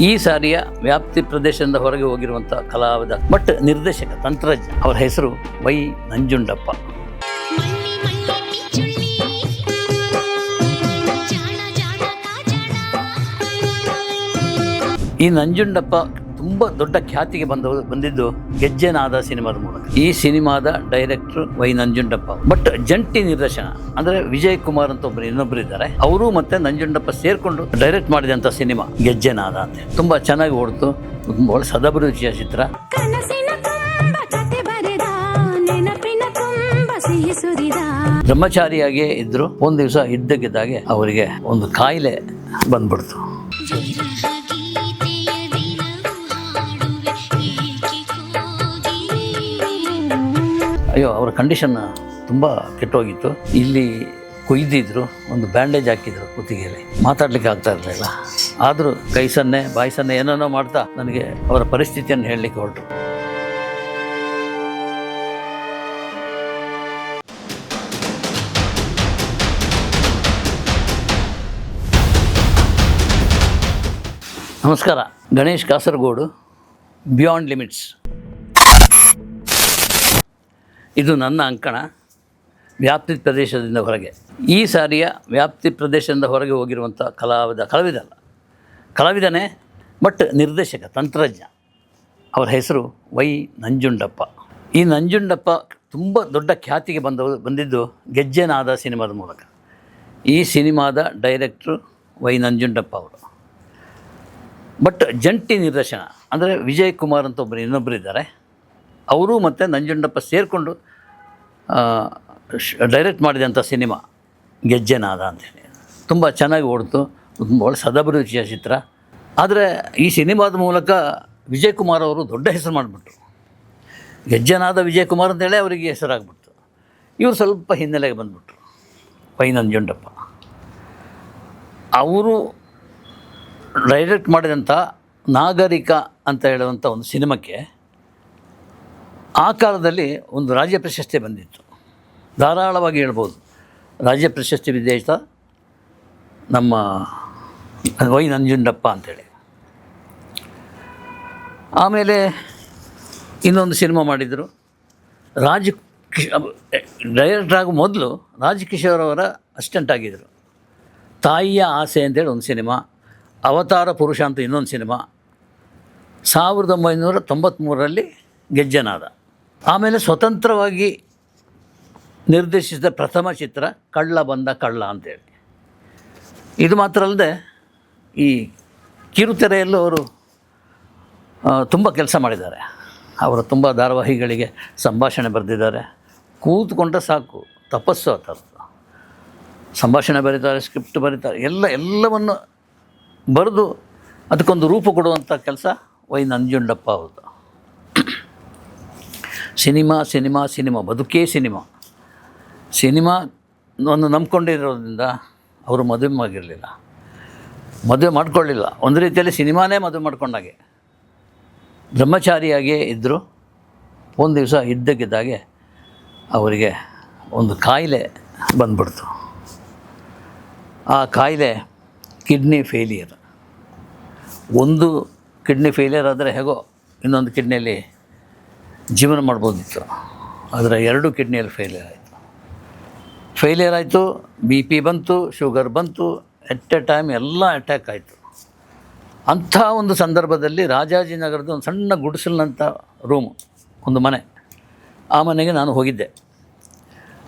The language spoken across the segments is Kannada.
ಈ ಸಾರಿಯ ವ್ಯಾಪ್ತಿ ಪ್ರದೇಶದಿಂದ ಹೊರಗೆ ಹೋಗಿರುವಂಥ ಕಲಾವಿದ ಬಟ್ ನಿರ್ದೇಶಕ ತಂತ್ರಜ್ಞ ಅವರ ಹೆಸರು ವೈ ನಂಜುಂಡಪ್ಪ. ಈ ನಂಜುಂಡಪ್ಪ ತುಂಬ ದೊಡ್ಡ ಖ್ಯಾತಿಗೆ ಬಂದ ಬಂದಿದ್ದು ಗೆಜ್ಜೆನಾದ ಸಿನಿಮಾದ ಮೂಲಕ. ಈ ಸಿನಿಮಾದ ಡೈರೆಕ್ಟರ್ ವೈ ನಂಜುಂಡಪ್ಪ ಬಟ್ ಜಂಟಿ ನಿರ್ದೇಶನ ಅಂದ್ರೆ ವಿಜಯ್ ಕುಮಾರ್ ಅಂತ ಒಬ್ಬರು ಇನ್ನೊಬ್ರು ಇದ್ದಾರೆ. ಅವರು ಮತ್ತೆ ನಂಜುಂಡಪ್ಪ ಸೇರಿಕೊಂಡು ಡೈರೆಕ್ಟ್ ಮಾಡಿದಂಥ ಸಿನಿಮಾ ಗೆಜ್ಜೆನಾದ ಅಂತ. ತುಂಬಾ ಚೆನ್ನಾಗಿ ಓಡ್ತು ತುಂಬ ಒಳ್ಳೆ ಸದಭಿರುಚಿಯ ಚಿತ್ರ. ಬ್ರಹ್ಮಚಾರಿಯಾಗಿಯೇ ಇದ್ರು ಒಂದು ದಿವಸ ಇದ್ದಕ್ಕಿದ್ದಾಗೆ ಅವರಿಗೆ ಒಂದು ಕಾಯಿಲೆ ಬಂದ್ಬಿಡ್ತು. ಅಯ್ಯೋ, ಅವರ ಕಂಡೀಷನ್ ತುಂಬ ಕೆಟ್ಟೋಗಿತ್ತು. ಇಲ್ಲಿ ಕೊಯ್ದಿದ್ರು, ಒಂದು ಬ್ಯಾಂಡೇಜ್ ಹಾಕಿದ್ರು ಕುತ್ತಿಗೆಯಲ್ಲಿ. ಮಾತಾಡ್ಲಿಕ್ಕೆ ಆಗ್ತಾ ಇರಲಿಲ್ಲ. ಆದರೂ ಕೈ ಸನ್ನೆ ಬಾಯಿ ಸನ್ನೆ ಏನೇನೋ ಮಾಡ್ತಾ ನನಗೆ ಅವರ ಪರಿಸ್ಥಿತಿಯನ್ನು ಹೇಳಲಿಕ್ಕೆ ಹೊರಟರು. ನಮಸ್ಕಾರ. ಗಣೇಶ್ ಕಾಸರಗೋಡು ಬಿಯಾಂಡ್ ಲಿಮಿಟ್ಸ್ ಇದು ನನ್ನ ಅಂಕಣ. ವ್ಯಾಪ್ತಿ ಪ್ರದೇಶದಿಂದ ಹೊರಗೆ. ಈ ಸಾರಿಯ ವ್ಯಾಪ್ತಿ ಪ್ರದೇಶದಿಂದ ಹೊರಗೆ ಹೋಗಿರುವಂಥ ಕಲಾವಿದ ಕಲಾವಿದ ಅಲ್ಲ. ಕಲಾವಿದನೇ, ಬಟ್ ನಿರ್ದೇಶಕ, ತಂತ್ರಜ್ಞ. ಅವರ ಹೆಸರು ವೈ ನಂಜುಂಡಪ್ಪ. ಈ ನಂಜುಂಡಪ್ಪ ತುಂಬ ದೊಡ್ಡ ಖ್ಯಾತಿಗೆ ಬಂದ ಬಂದಿದ್ದು ಗೆಜ್ಜೆನಾದ ಸಿನಿಮಾದ ಮೂಲಕ. ಈ ಸಿನಿಮಾದ ಡೈರೆಕ್ಟ್ರು ವೈ ನಂಜುಂಡಪ್ಪ ಅವರು. ಬಟ್ ಜಂಟಿ ನಿರ್ದೇಶನ, ಅಂದರೆ ವಿಜಯ್ ಕುಮಾರ್ ಅಂತ ಒಬ್ಬರು ಇನ್ನೊಬ್ಬರು ಇದ್ದಾರೆ. ಅವರು ಮತ್ತು ನಂಜುಂಡಪ್ಪ ಸೇರಿಕೊಂಡು ಡೈರೆಕ್ಟ್ ಮಾಡಿದಂಥ ಸಿನಿಮಾ, ಗೆಜ್ಜೆನಾದ ಅಂತೇಳಿ. ತುಂಬ ಚೆನ್ನಾಗಿ ಓಡ್ತು, ತುಂಬ ಒಳ್ಳೆ ಸದಾಭಿರುಚಿಯ ಚಿತ್ರ. ಆದರೆ ಈ ಸಿನಿಮಾದ ಮೂಲಕ ವಿಜಯ್ ಕುಮಾರ್ ಅವರು ದೊಡ್ಡ ಹೆಸರು ಮಾಡಿಬಿಟ್ರು. ಗೆಜ್ಜೆನಾದ ವಿಜಯ್ ಕುಮಾರ್ ಅಂತೇಳಿ ಅವರಿಗೆ ಹೆಸರಾಗ್ಬಿಟ್ರು ಇವರು ಸ್ವಲ್ಪ ಹಿನ್ನೆಲೆಗೆ ಬಂದುಬಿಟ್ರು ಪೈ ನಂಜುಂಡಪ್ಪ. ಅವರು ಡೈರೆಕ್ಟ್ ಮಾಡಿದಂಥ ನಾಗರಿಕ ಅಂತ ಹೇಳುವಂಥ ಒಂದು ಸಿನಿಮಾಕ್ಕೆ ಆ ಕಾಲದಲ್ಲಿ ಒಂದು ರಾಜ್ಯ ಪ್ರಶಸ್ತಿ ಬಂದಿತ್ತು. ಧಾರಾಳವಾಗಿ ಹೇಳ್ಬೋದು. ರಾಜ್ಯ ಪ್ರಶಸ್ತಿ ವಿಜೇತ ನಮ್ಮ ವೈ ನಂಜುಂಡಪ್ಪ ಅಂತೇಳಿ. ಆಮೇಲೆ ಇನ್ನೊಂದು ಸಿನಿಮಾ ಮಾಡಿದರು. ರಾಜ್ ಕಿಶ್ ಡೈರೆಕ್ಟರ್ ಆಗೋ ಮೊದಲು ರಾಜ್ ಕಿಶೋರ್ ಅವರ ಅಸಿಸ್ಟೆಂಟ್ ಆಗಿದ್ದರು ತಾಯಿಯ ಆಸೆ ಅಂತೇಳಿ ಒಂದು ಸಿನಿಮಾ, ಅವತಾರ ಪುರುಷ ಅಂತ ಇನ್ನೊಂದು ಸಿನಿಮಾ. ಸಾವಿರದ ಒಂಬೈನೂರ ತೊಂಬತ್ತ್ಮೂರರಲ್ಲಿ ಗೆಜ್ಜೆನಾದ. ಆಮೇಲೆ ಸ್ವತಂತ್ರವಾಗಿ ನಿರ್ದೇಶಿಸಿದ ಪ್ರಥಮ ಚಿತ್ರ ಕಳ್ಳ ಬಂದ ಕಳ್ಳ ಅಂತೇಳಿ. ಇದು ಮಾತ್ರ ಅಲ್ಲದೆ ಈ ಕಿರುತೆರೆಯಲ್ಲೂ ಅವರು ತುಂಬ ಕೆಲಸ ಮಾಡಿದ್ದಾರೆ. ಅವರು ತುಂಬ ಧಾರಾವಾಹಿಗಳಿಗೆ ಸಂಭಾಷಣೆ ಬರೆದಿದ್ದಾರೆ. ಕೂತ್ಕೊಂಡ ಸಾಕು, ತಪಸ್ಸು ಅಥವಾ ಸಂಭಾಷಣೆ ಬರೀತಾರೆ, ಸ್ಕ್ರಿಪ್ಟ್ ಬರೀತಾರೆ, ಎಲ್ಲ, ಎಲ್ಲವನ್ನು ಬರೆದು ಅದಕ್ಕೊಂದು ರೂಪ ಕೊಡುವಂಥ ಕೆಲಸ ವೈ ನಂಜುಂಡಪ್ಪ ಅವ್ರದ್ದು. ಸಿನಿಮಾ ಸಿನಿಮಾ ಸಿನಿಮಾ, ಬದುಕೇ ಸಿನಿಮಾ. ಸಿನಿಮಾ ಒಂದು ನಂಬ್ಕೊಂಡಿರೋದ್ರಿಂದ ಅವರು ಮದುವೆ ಆಗಿರಲಿಲ್ಲ. ಮದುವೆ ಮಾಡ್ಕೊಳ್ಳಿಲ್ಲ. ಒಂದು ರೀತಿಯಲ್ಲಿ ಸಿನಿಮಾನೇ ಮದುವೆ ಮಾಡ್ಕೊಂಡಾಗೆ. ಬ್ರಹ್ಮಚಾರಿಯಾಗಿಯೇ ಇದ್ದರು ಒಂದು ದಿವಸ ಇದ್ದಕ್ಕಿದ್ದಾಗೆ ಅವರಿಗೆ ಒಂದು ಕಾಯಿಲೆ ಬಂದ್ಬಿಡ್ತು. ಆ ಕಾಯಿಲೆ ಕಿಡ್ನಿ ಫೇಲಿಯರ್. ಒಂದು ಕಿಡ್ನಿ ಫೇಲಿಯರ್ ಆದರೆ ಹೇಗೋ ಇನ್ನೊಂದು ಕಿಡ್ನಿಯಲ್ಲಿ ಜೀವನ ಮಾಡ್ಬೋದಿತ್ತು. ಆದರೆ ಎರಡು ಕಿಡ್ನಿಯಲ್ಲಿ ಫೇಲಿಯರ್ ಆಯಿತು. ಫೇಲಿಯರ್ ಆಯಿತು ಬಿ ಪಿ ಬಂತು ಶುಗರ್ ಬಂತು ಎಟ್ ಎ ಟೈಮ್ ಎಲ್ಲ ಅಟ್ಯಾಕ್ ಆಯಿತು. ಅಂಥ ಒಂದು ಸಂದರ್ಭದಲ್ಲಿ ರಾಜಾಜಿನಗರದ ಒಂದು ಸಣ್ಣ ಗುಡಿಸಲಿನಂಥ ರೂಮು ಒಂದು ಮನೆ. ಆ ಮನೆಗೆ ನಾನು ಹೋಗಿದ್ದೆ.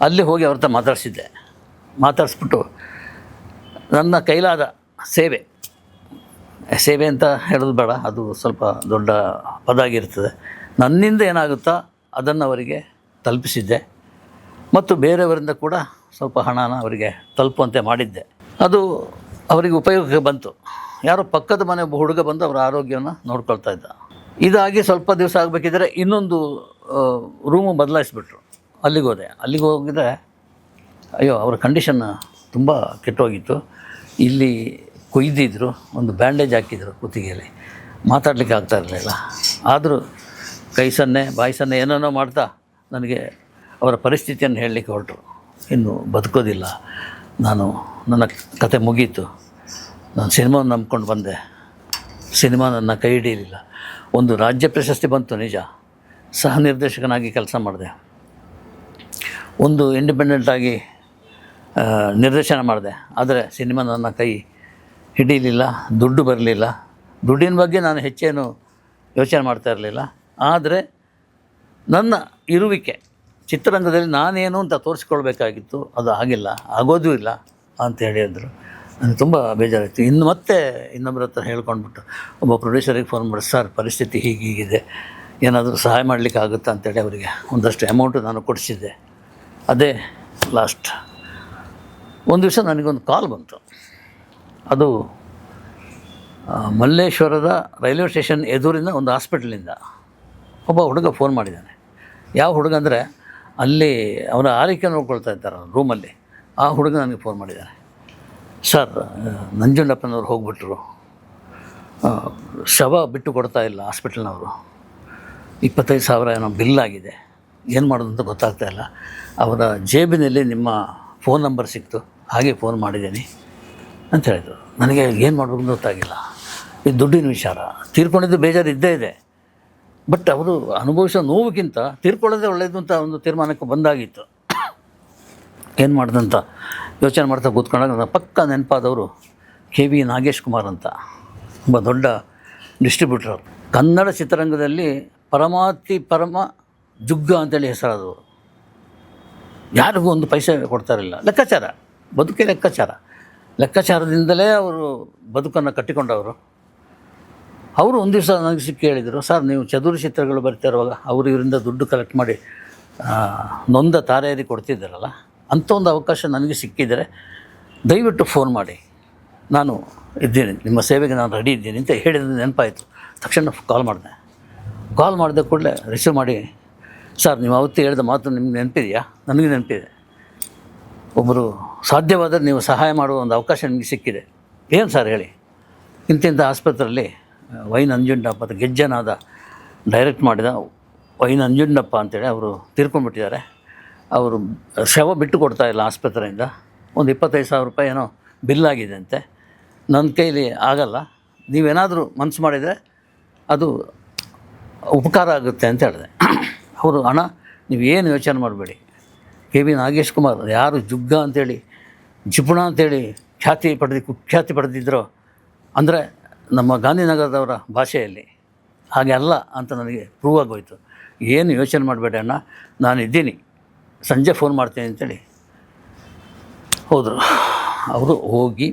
ಅಲ್ಲಿ ಹೋಗಿ ಅವ್ರ ಹತ್ರ ಮಾತಾಡಿಸಿದ್ದೆ. ಮಾತಾಡಿಸ್ಬಿಟ್ಟು, ನನ್ನ ಕೈಲಾದ ಸೇವೆ ಸೇವೆ ಅಂತ ಹೇಳೋದು ಬೇಡ, ಅದು ಸ್ವಲ್ಪ ದೊಡ್ಡ ಪದ ಆಗಿರ್ತದೆ ನನ್ನಿಂದ ಏನಾಗುತ್ತೋ ಅದನ್ನು ಅವರಿಗೆ ತಲುಪಿಸಿದ್ದೆ. ಮತ್ತು ಬೇರೆಯವರಿಂದ ಕೂಡ ಸ್ವಲ್ಪ ಹಣನ ಅವರಿಗೆ ತಲುಪುವಂತೆ ಮಾಡಿದ್ದೆ. ಅದು ಅವರಿಗೆ ಉಪಯೋಗಕ್ಕೆ ಬಂತು. ಯಾರೋ ಪಕ್ಕದ ಮನೆ ಒಬ್ಬ ಹುಡುಗ ಬಂದು ಅವರ ಆರೋಗ್ಯವನ್ನು ನೋಡ್ಕೊಳ್ತಾ ಇದ್ದ. ಇದಾಗಿ ಸ್ವಲ್ಪ ದಿವಸ ಆಗಬೇಕಿದ್ರೆ ಇನ್ನೊಂದು ರೂಮು ಬದಲಾಯಿಸ್ಬಿಟ್ರು. ಅಲ್ಲಿಗೆ ಹೋದೆ. ಅಲ್ಲಿಗೆ ಹೋಗಿದ್ರೆ, ಅಯ್ಯೋ, ಅವರ ಕಂಡೀಷನ್ ತುಂಬ ಕೆಟ್ಟೋಗಿತ್ತು. ಇಲ್ಲಿ ಕೊಯ್ದಿದ್ರು, ಒಂದು ಬ್ಯಾಂಡೇಜ್ ಹಾಕಿದ್ರು ಕುತ್ತಿಗೆಯಲ್ಲಿ. ಮಾತಾಡಲಿಕ್ಕೆ ಆಗ್ತಾ ಇರಲಿಲ್ಲ. ಆದರೂ ಕೈ ಸನ್ನೆ, ಬಾಯಿ ಸನ್ನೆ ಏನೇನೋ ಮಾಡ್ತಾ ನನಗೆ ಅವರ ಪರಿಸ್ಥಿತಿಯನ್ನು ಹೇಳಲಿಕ್ಕೆ ಹೊರಟರು. ಇನ್ನು ಬದುಕೋದಿಲ್ಲ. ನಾನು ನನ್ನ ಕತೆ ಮುಗೀತು. ನಾನು ಸಿನಿಮಾವನ್ನು ನಂಬ್ಕೊಂಡು ಬಂದೆ. ಸಿನಿಮಾ ನನ್ನ ಕೈ ಹಿಡಿಯಲಿಲ್ಲ. ಒಂದು ರಾಜ್ಯ ಪ್ರಶಸ್ತಿ ಬಂತು ನಿಜ. ಸಹ ನಿರ್ದೇಶಕನಾಗಿ ಕೆಲಸ ಮಾಡಿದೆ. ಒಂದು ಇಂಡಿಪೆಂಡೆಂಟಾಗಿ ನಿರ್ದೇಶನ ಮಾಡಿದೆ. ಆದರೆ ಸಿನಿಮಾ ನನ್ನ ಕೈ ಹಿಡೀಲಿಲ್ಲ ದುಡ್ಡು ಬರಲಿಲ್ಲ. ದುಡ್ಡಿನ ಬಗ್ಗೆ ನಾನು ಹೆಚ್ಚೇನು ಯೋಚನೆ ಮಾಡ್ತಾ ಇರಲಿಲ್ಲ. ಆದರೆ ನನ್ನ ಇರುವಿಕೆ, ಚಿತ್ರರಂಗದಲ್ಲಿ ನಾನೇನು ಅಂತ ತೋರಿಸ್ಕೊಳ್ಬೇಕಾಗಿತ್ತು, ಅದು ಆಗಿಲ್ಲ, ಆಗೋದೂ ಇಲ್ಲ ಅಂತ ಹೇಳಿದ್ರು ನನಗೆ ತುಂಬ ಬೇಜಾರಾಯಿತು. ಇನ್ನು ಮತ್ತೆ ಇನ್ನೊಬ್ಬರ ಹತ್ರ ಹೇಳ್ಕೊಂಡ್ಬಿಟ್ಟು, ಒಬ್ಬ ಪ್ರೊಡ್ಯೂಸರಿಗೆ ಫೋನ್ ಮಾಡಿ, ಸರ್, ಪರಿಸ್ಥಿತಿ ಹೀಗೆ ಹೀಗಿದೆ, ಏನಾದರೂ ಸಹಾಯ ಮಾಡಲಿಕ್ಕೆ ಆಗುತ್ತಾ? ಅಂತೇಳಿ ಅವರಿಗೆ ಒಂದಷ್ಟು ಅಮೌಂಟು ನಾನು ಕೊಡಿಸಿದ್ದೆ. ಅದೇ ಲಾಸ್ಟ್ ಒಂದು ದಿವಸ ನನಗೊಂದು ಕಾಲ್ ಬಂತು. ಅದು ಮಲ್ಲೇಶ್ವರದ ರೈಲ್ವೆ ಸ್ಟೇಷನ್ ಎದುರಿನ ಒಂದು ಹಾಸ್ಪಿಟ್ಲಿಂದ ಒಬ್ಬ ಹುಡುಗ ಫೋನ್ ಮಾಡಿದ್ದಾನೆ. ಯಾವ ಹುಡುಗ ಅಂದರೆ ಅಲ್ಲಿ ಅವರ ಆರೈಕೆ ನೋಡ್ಕೊಳ್ತಾ ಇದ್ದಾರೆ ರೂಮಲ್ಲಿ. ಆ ಹುಡುಗ ನನಗೆ ಫೋನ್ ಮಾಡಿದ್ದಾನೆ. ಸರ್, ನಂಜುಂಡಪ್ಪನವ್ರು ಹೋಗ್ಬಿಟ್ರು. ಶವ ಬಿಟ್ಟು ಕೊಡ್ತಾ ಇಲ್ಲ ಹಾಸ್ಪಿಟಲ್ನವರು. ಇಪ್ಪತ್ತೈದು ಸಾವಿರ ಏನೋ ಬಿಲ್ ಆಗಿದೆ. ಏನು ಮಾಡೋದು ಅಂತ ಗೊತ್ತಾಗ್ತಾ ಇಲ್ಲ. ಅವರ ಜೇಬಿನಲ್ಲಿ ನಿಮ್ಮ ಫೋನ್ ನಂಬರ್ ಸಿಕ್ತು. ಹಾಗೆ ಫೋನ್ ಮಾಡಿದ್ದೀನಿ. ಅಂತ ಹೇಳಿದರು. ನನಗೆ ಏನು ಮಾಡಬೇಕು ಗೊತ್ತಾಗಿಲ್ಲ. ಇದು ದುಡ್ಡಿನ ವಿಚಾರ. ತೀರ್ಕೊಂಡಿದ್ದು ಬೇಜಾರು ಇದ್ದೇ ಇದೆ. ಬಟ್ ಅವರು ಅನುಭವಿಸೋ ನೋವುಗಿಂತ ತೀರ್ಕೊಳ್ಳೋದೇ ಒಳ್ಳೆಯದು ಅಂತ ಒಂದು ತೀರ್ಮಾನಕ್ಕೆ ಬಂದಾಗಿತ್ತು. ಏನು ಮಾಡ್ದಂತ? ಯೋಚನೆ ಮಾಡ್ತಾ ಕೂತ್ಕೊಂಡಾಗ ಪಕ್ಕ ನೆನಪಾದವರು ಕೆ ವಿ ನಾಗೇಶ್ ಕುಮಾರ್ ಅಂತ. ತುಂಬ ದೊಡ್ಡ ಡಿಸ್ಟ್ರಿಬ್ಯೂಟರ್ ಕನ್ನಡ ಚಿತ್ರರಂಗದಲ್ಲಿ ಪರಮಾತಿ ಪರಮ ಜುಗ್ಗ ಅಂತೇಳಿ ಹೆಸರಾದವರು. ಯಾರಿಗೂ ಒಂದು ಪೈಸೆ ಕೊಡ್ತಾರಿಲ್ಲ. ಲೆಕ್ಕಾಚಾರ. ಬದುಕೇ ಲೆಕ್ಕಾಚಾರ. ಲೆಕ್ಕಾಚಾರದಿಂದಲೇ ಅವರು ಬದುಕನ್ನು ಕಟ್ಟಿಕೊಂಡವರು. ಅವರು ಒಂದು ದಿವಸ ನನಗೆ ಸಿಕ್ಕಿ ಹೇಳಿದರು ಸರ್, ನೀವು ಚದುರು ಚಿತ್ರಗಳು ಬರ್ತಾ ಇರುವಾಗ ಅವರು ಇವರಿಂದ ದುಡ್ಡು ಕಲೆಕ್ಟ್ ಮಾಡಿ ನೊಂದ ತಾರೆಯರಿಗೆ ಕೊಡ್ತಿದ್ದಾರಲ್ಲ ಅಂಥ ಒಂದು ಅವಕಾಶ ನನಗೆ ಸಿಕ್ಕಿದರೆ ದಯವಿಟ್ಟು ಫೋನ್ ಮಾಡಿ. ನಾನು ಇದ್ದೀನಿ, ನಿಮ್ಮ ಸೇವೆಗೆ ನಾನು ರೆಡಿ ಇದ್ದೀನಿ ಅಂತ ಹೇಳಿದ ನೆನಪಾಯಿತು. ತಕ್ಷಣ ಕಾಲ್ ಮಾಡಿದೆ. ಕಾಲ್ ಮಾಡಿದ ಕೂಡಲೇ ರಿಸೀವ್ ಮಾಡಿ, ಸರ್, ನೀವು ಅವತ್ತು ಹೇಳಿದ ಮಾತು ನಿಮ್ಗೆ ನೆನಪಿದೆಯಾ? ನನಗೆ ನೆನಪಿದೆ. ಒಬ್ಬರು ಸಾಧ್ಯವಾದರೆ ನೀವು ಸಹಾಯ ಮಾಡುವ ಒಂದು ಅವಕಾಶ ನಿಮಗೆ ಸಿಕ್ಕಿದೆ. ಏನು ಸರ್, ಹೇಳಿ? ಇಂತಿಂಥ ಆಸ್ಪತ್ರೆಯಲ್ಲಿ ವೈ ನಂಜುಂಡಪ್ಪ ಮತ್ತು ಗೆಜ್ಜನಾದ ಡೈರೆಕ್ಟ್ ಮಾಡಿದ. ವೈ ನಂಜುಂಡಪ್ಪ ಅಂತೇಳಿ ಅವರು ತೀರ್ಕೊಂಡ್ಬಿಟ್ಟಿದ್ದಾರೆ. ಅವರು ಶವ ಬಿಟ್ಟು ಕೊಡ್ತಾ ಇಲ್ಲ ಆಸ್ಪತ್ರೆಯಿಂದ. ಒಂದು ಇಪ್ಪತ್ತೈದು ಸಾವಿರ ರೂಪಾಯಿ ಏನೋ ಬಿಲ್ ಆಗಿದೆ ಅಂತೆ ನನ್ನ ಕೈಲಿ ಆಗಲ್ಲ. ನೀವೇನಾದರೂ ಮನಸ್ಸು ಮಾಡಿದರೆ ಅದು ಉಪಕಾರ ಆಗುತ್ತೆ ಅಂತ ಹೇಳಿದೆ. ಅವರು ಹಣ ನೀವು ಏನು ಯೋಚನೆ ಮಾಡಬೇಡಿ. ಕೆ ವಿ ನಾಗೇಶ್ ಕುಮಾರ್, ಯಾರು ಜುಗ್ಗ ಅಂತೇಳಿ, ಜಿಪುಣ ಅಂತೇಳಿ ಖ್ಯಾತಿ ಪಡೆದು ಕುಖ್ಯಾತಿ ಪಡೆದಿದ್ದರೋ ಅಂದರೆ ನಮ್ಮ ಗಾಂಧಿನಗರದವರ ಭಾಷೆಯಲ್ಲಿ ಹಾಗೆ ಅಲ್ಲ ಅಂತ ನನಗೆ ಪ್ರೂವ್ ಆಗೋಯ್ತು. ಏನು ಯೋಚನೆ ಮಾಡಬೇಡ ಅಣ್ಣ. ನಾನು ಇದ್ದೀನಿ. ಸಂಜೆ ಫೋನ್ ಮಾಡ್ತೀನಿ ಅಂತೇಳಿ ಹೋದರು. ಅವರು ಹೋಗಿ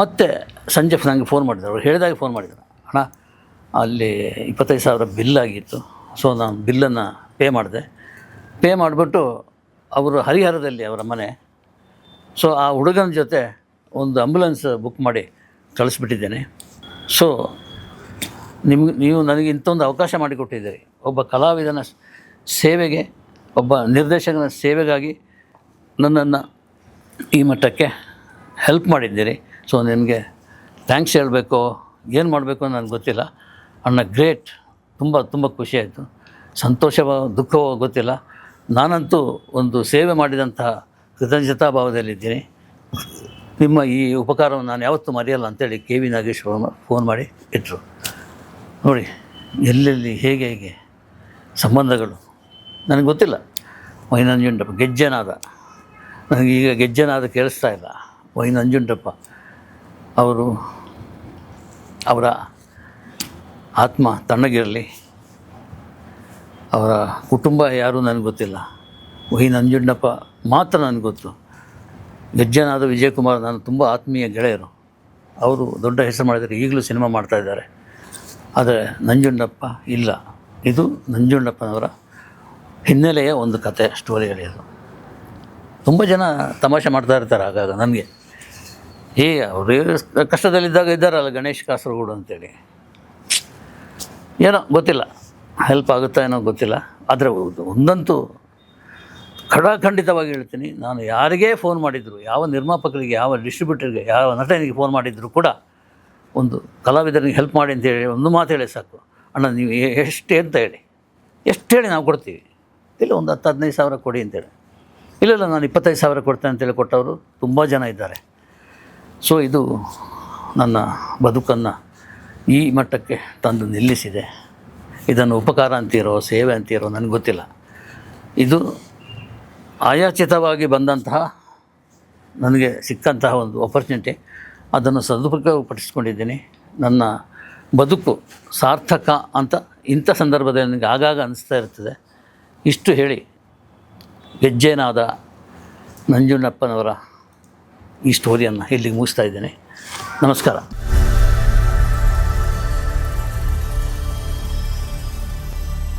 ಮತ್ತೆ ಸಂಜೆ ನನಗೆ ಫೋನ್ ಮಾಡಿದ್ರು. ಅವರು ಹೇಳಿದಾಗ ಫೋನ್ ಮಾಡಿದ್ರು. ಅಣ್ಣ, ಅಲ್ಲಿ ಇಪ್ಪತ್ತೈದು ಸಾವಿರ ಬಿಲ್ ಆಗಿತ್ತು. ಸೊ ನಾನು ಬಿಲ್ಲನ್ನು ಪೇ ಮಾಡಿದೆ. ಪೇ ಮಾಡಿಬಿಟ್ಟು ಅವರು ಹರಿಹರದಲ್ಲಿ ಅವರ ಮನೆ. ಸೊ ಆ ಹುಡುಗನ ಜೊತೆ ಒಂದು ಆಂಬ್ಯುಲೆನ್ಸ್ ಬುಕ್ ಮಾಡಿ ಕಳಿಸ್ಬಿಟ್ಟಿದ್ದೇನೆ. ಸೊ ನಿಮ್ಗೆ, ನೀವು ನನಗೆ ಇಂಥೊಂದು ಅವಕಾಶ ಮಾಡಿಕೊಟ್ಟಿದ್ದೀರಿ. ಒಬ್ಬ ಕಲಾವಿದನ ಸೇವೆಗೆ, ಒಬ್ಬ ನಿರ್ದೇಶಕನ ಸೇವೆಗಾಗಿ ನನ್ನನ್ನು ಈ ಮಟ್ಟಕ್ಕೆ ಹೆಲ್ಪ್ ಮಾಡಿದ್ದೀರಿ. ಸೊ ನಿಮಗೆ ಥ್ಯಾಂಕ್ಸ್ ಹೇಳಬೇಕು, ಏನು ಮಾಡಬೇಕು ನನಗೆ ಗೊತ್ತಿಲ್ಲ. ಅಣ್ಣ ಗ್ರೇಟ್ ತುಂಬ ತುಂಬ ಖುಷಿಯಾಯಿತು ಸಂತೋಷವೋ, ದುಃಖವೋ ಗೊತ್ತಿಲ್ಲ. ನಾನಂತೂ ಒಂದು ಸೇವೆ ಮಾಡಿದಂತಹ ಕೃತಜ್ಞತಾ ಭಾವದಲ್ಲಿದ್ದೀನಿ. ನಿಮ್ಮ ಈ ಉಪಕಾರವನ್ನು ನಾನು ಯಾವತ್ತೂ ಮರೆಯಲ್ಲ ಅಂತೇಳಿ ಕೆ ವಿ ನಾಗೇಶ್ವರ ಫೋನ್ ಮಾಡಿ ಇಟ್ಟರು ನೋಡಿ, ಎಲ್ಲೆಲ್ಲಿ ಹೇಗೆ ಹೇಗೆ ಸಂಬಂಧಗಳು, ನನಗೆ ಗೊತ್ತಿಲ್ಲ. ವೈನಂಜುಂಡಪ್ಪ ಗೆಜ್ಜೆನಾದ. ನನಗೀಗ ಗೆಜ್ಜನಾದ ಕೇಳಿಸ್ತಾ ಇಲ್ಲ. ವೈನಂಜುಂಡಪ್ಪ ಅವರು ಅವರ ಆತ್ಮ ತಣ್ಣಗಿರಲಿ. ಅವರ ಕುಟುಂಬ ಯಾರೂ ನನಗೆ ಗೊತ್ತಿಲ್ಲ. ವೈ ನಂಜುಂಡಪ್ಪ ಮಾತ್ರ ನನಗೆ ಗೊತ್ತು. ಗೆಜ್ಜೆನಾದ ವಿಜಯಕುಮಾರ್ ನಾನು ತುಂಬ ಆತ್ಮೀಯ ಗೆಳೆಯರು. ಅವರು ದೊಡ್ಡ ಹೆಸರು ಮಾಡಿದರೆ ಈಗಲೂ ಸಿನಿಮಾ ಮಾಡ್ತಾ ಇದ್ದಾರೆ. ಆದರೆ ನಂಜುಂಡಪ್ಪ ಇಲ್ಲ. ಇದು ನಂಜುಂಡಪ್ಪನವರ ಹಿನ್ನೆಲೆಯ ಒಂದು ಕತೆ ಸ್ಟೋರಿ ಹೇಳಿದ್ದು ತುಂಬ ಜನ ತಮಾಷೆ ಮಾಡ್ತಾ ಇರ್ತಾರೆ ಆಗಾಗ ನನಗೆ ಏ ಅವರು ಕಷ್ಟದಲ್ಲಿದ್ದಾಗ ಇದ್ದಾರಲ್ಲ ಗಣೇಶ್ ಕಾಸರಗೋಡು ಅಂತೇಳಿ. ಏನೋ ಗೊತ್ತಿಲ್ಲ. ಹೆಲ್ಪ್ ಆಗುತ್ತಾ ಏನೋ ಗೊತ್ತಿಲ್ಲ. ಆದರೆ ಒಂದಂತೂ ಖಡಾಖಂಡಿತವಾಗಿ ಹೇಳ್ತೀನಿ, ನಾನು ಯಾರಿಗೇ ಫೋನ್ ಮಾಡಿದ್ರು, ಯಾವ ನಿರ್ಮಾಪಕರಿಗೆ, ಯಾವ ಡಿಸ್ಟ್ರಿಬ್ಯೂಟರ್ಗೆ ಯಾವ ನಟನಿಗೆ ಫೋನ್ ಮಾಡಿದ್ರು ಕೂಡ ಒಂದು ಕಲಾವಿದರಿಗೆ ಹೆಲ್ಪ್ ಮಾಡಿ ಅಂತ ಹೇಳಿ ಒಂದು ಮಾತು ಹೇಳಿ ಸಾಕು. ಅಣ್ಣ, ನೀವು ಎಷ್ಟು ಅಂತ ಹೇಳಿ, ಎಷ್ಟು ಹೇಳಿ ನಾವು ಕೊಡ್ತೀವಿ. ಇಲ್ಲ, ಒಂದು ಹತ್ತು ಹದಿನೈದು ಸಾವಿರ ಕೊಡಿ ಅಂತೇಳಿ ಇಲ್ಲ ಇಲ್ಲ, ನಾನು ಇಪ್ಪತ್ತೈದು ಸಾವಿರ ಕೊಡ್ತೇನೆ ಅಂತೇಳಿ ಕೊಟ್ಟವರು ತುಂಬ ಜನ ಇದ್ದಾರೆ. ಸೊ ಇದು ನನ್ನ ಬದುಕನ್ನು ಈ ಮಟ್ಟಕ್ಕೆ ತಂದು ನಿಲ್ಲಿಸಿದೆ. ಇದನ್ನು ಉಪಕಾರ ಅಂತೀರೋ, ಸೇವೆ ಅಂತೀರೋ, ನನಗೆ ಗೊತ್ತಿಲ್ಲ. ಇದು ಆಯಾಚಿತವಾಗಿ ಬಂದಂತಹ ನನಗೆ ಸಿಕ್ಕಂತಹ ಒಂದು ಆಪರ್ಚುನಿಟಿ ಅದನ್ನು ಸದುಪಯೋಗಪಡಿಸ್ಕೊಂಡಿದ್ದೀನಿ. ನನ್ನ ಬದುಕು ಸಾರ್ಥಕ ಅಂತ ಇಂಥ ಸಂದರ್ಭದಲ್ಲಿ ನನಗೆ ಆಗಾಗ ಅನಿಸ್ತಾ ಇರ್ತದೆ ಇಷ್ಟು ಹೇಳಿ ಗೆಜ್ಜೆನಾದ ನಂಜುಣ್ಣಪ್ಪನವರ ಈ ಸ್ಟೋರಿಯನ್ನು ಇಲ್ಲಿಗೆ ಮುಗಿಸ್ತಾ ಇದ್ದೇನೆ. ನಮಸ್ಕಾರ.